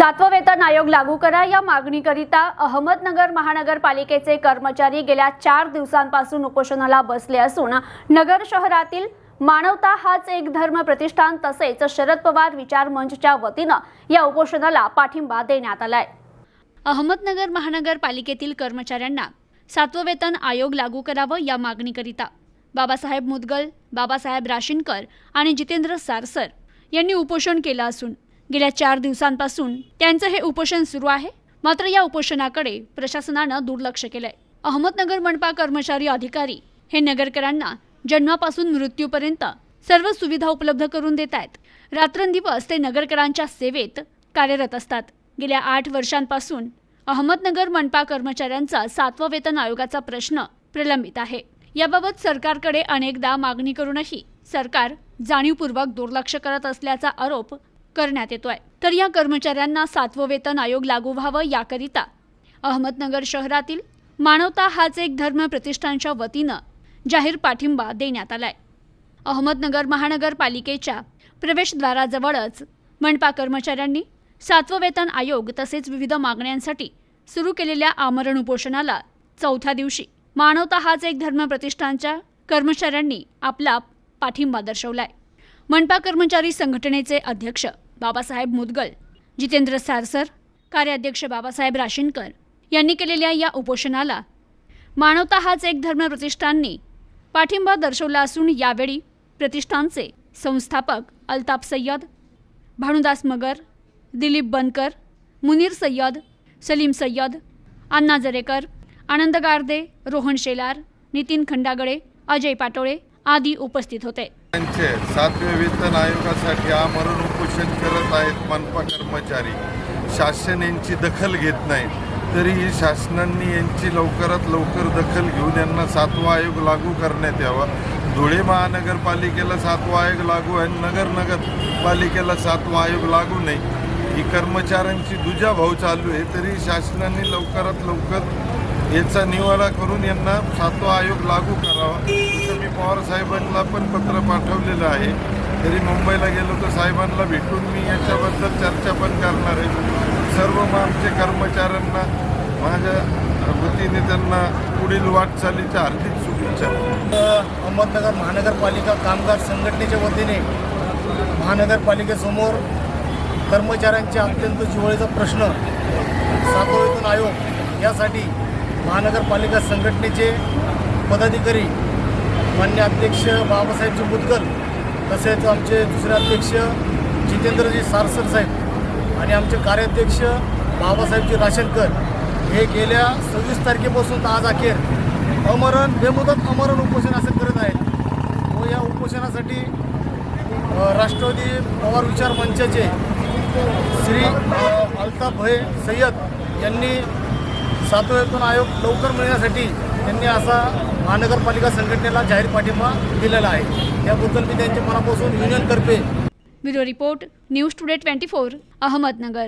सातवं वेतन आयोग लागू करा. या मागणीकरिता अहमदनगर महानगरपालिकेचे कर्मचारी गेल्या चार दिवसांपासून उपोषणाला बसले असून नगर शहरातील मानवता हाच एक धर्म प्रतिष्ठान तसेच शरद पवार विचार मंचच्या वतीनं या उपोषणाला पाठिंबा देण्यात आलाय. अहमदनगर महानगरपालिकेतील कर्मचाऱ्यांना सातवं वेतन आयोग लागू करावं या मागणीकरिता बाबासाहेब मुदगल बाबासाहेब राशीनकर आणि जितेंद्र सारसर यांनी उपोषण केलं असून गेल्या चार दिवसांपासून त्यांचं हे उपोषण सुरू आहे. मात्र या उपोषणाकडे प्रशासनानं दुर्लक्ष केलंय. अहमदनगर मनपा कर्मचारी अधिकारी हे नगरकरांना जन्मापासून मृत्यूपर्यंत सर्व सुविधा उपलब्ध करून देत आहेत. रात्रंदिवस ते नगरकरांच्या सेवेत कार्यरत असतात. गेल्या आठ वर्षांपासून अहमदनगर मनपा कर्मचाऱ्यांचा सातवा वेतन आयोगाचा प्रश्न प्रलंबित आहे. याबाबत सरकारकडे अनेकदा मागणी करूनही सरकार जाणीवपूर्वक दुर्लक्ष करत असल्याचा आरोप करण्यात येतोय. तर या कर्मचाऱ्यांना सातवं वेतन आयोग लागू व्हावं याकरिता अहमदनगर शहरातील मानवता हाच एक धर्म प्रतिष्ठानच्या वतीनं जाहीर पाठिंबा देण्यात आलाय. अहमदनगर महानगरपालिकेच्या प्रवेशद्वाराजवळच मनपा कर्मचाऱ्यांनी सातवं वेतन आयोग तसेच विविध मागण्यांसाठी सुरू केलेल्या आमरण उपोषणाला चौथ्या दिवशी मानवता हाच एक धर्म प्रतिष्ठानच्या कर्मचाऱ्यांनी आपला पाठिंबा दर्शवलाय. मनपा कर्मचारी संघटनेचे अध्यक्ष बाबासाहेब मुदगल जितेंद्र सारसर कार्याध्यक्ष बाबासाहेब राशीनकर यांनी केलेल्या या उपोषणाला मानवता हाच एक धर्म प्रतिष्ठानने पाठिंबा दर्शवला असून यावेळी प्रतिष्ठानचे संस्थापक अल्ताफ सय्यद भानुदास मगर दिलीप बनकर मुनीर सय्यद सलीम सय्यद अण्णा जरेकर आनंद गारदे रोहन शेलार नितीन खंडागळे अजय पाटोळे आदी उपस्थित होते. त्यांचे सातव्या वेतन आयोगासाठी आमरण शासन करत आहेत मनपा कर्मचारी. शासन यांची दखल घेत नाही. तरीही शासनांनी यांची लवकरात लवकर दखल घेऊन यांना सातवा आयोग लागू करण्यात यावा. धुळे महानगरपालिकेला सातवा आयोग लागू आहे नगर नगरपालिकेला सातवा आयोग लागू नाही. ही कर्मचाऱ्यांची दुजाभाव चालू आहे. तरी शासनाने लवकरात लवकर याचा निवाडा करून यांना सातवा आयोग लागू करावा. तसं मी पवार साहेबांना पण पत्र पाठवलेलं आहे. तरी मुंबईला गेलो तर साहेबांना भेटून मी याच्याबद्दल चर्चा पण करणार आहे. सर्व मग आमचे कर्मचाऱ्यांना माझ्या वतीने त्यांना पुढील वाटचालीच्या हार्दिक शुभेच्छा. अहमदनगर महानगरपालिका कामगार संघटनेच्या वतीने महानगरपालिकेसमोर कर्मचाऱ्यांचे अत्यंत जिवळीचा प्रश्न सातोळीतून आयोग यासाठी महानगरपालिका संघटनेचे पदाधिकारी मान्य अध्यक्ष बाबासाहेबजी मुदगल तसेच आमचे दुसरे अध्यक्ष जितेंद्रजी सारसर साहेब आणि आमचे कार्याध्यक्ष बाबासाहेबजी राशनकर हे गेल्या सव्वीस तारखेपासून तर आज अखेर अमरण बेमुदत अमरण उपोषण असं करत आहेत. व या उपोषणासाठी राष्ट्रवादी पवार विचार मंचाचे श्री अल्ताफ भय सय्यद यांनी सातवा आयोग लवकर मिळण्यासाठी त्यांनी असा महानगरपालिका संघटनेला जाहीर पाठिंबा दिलेला आहे. त्याबद्दल मी त्यांच्या मनापासून युनियनतर्फे bureau report news today twenty four Ahmednagar.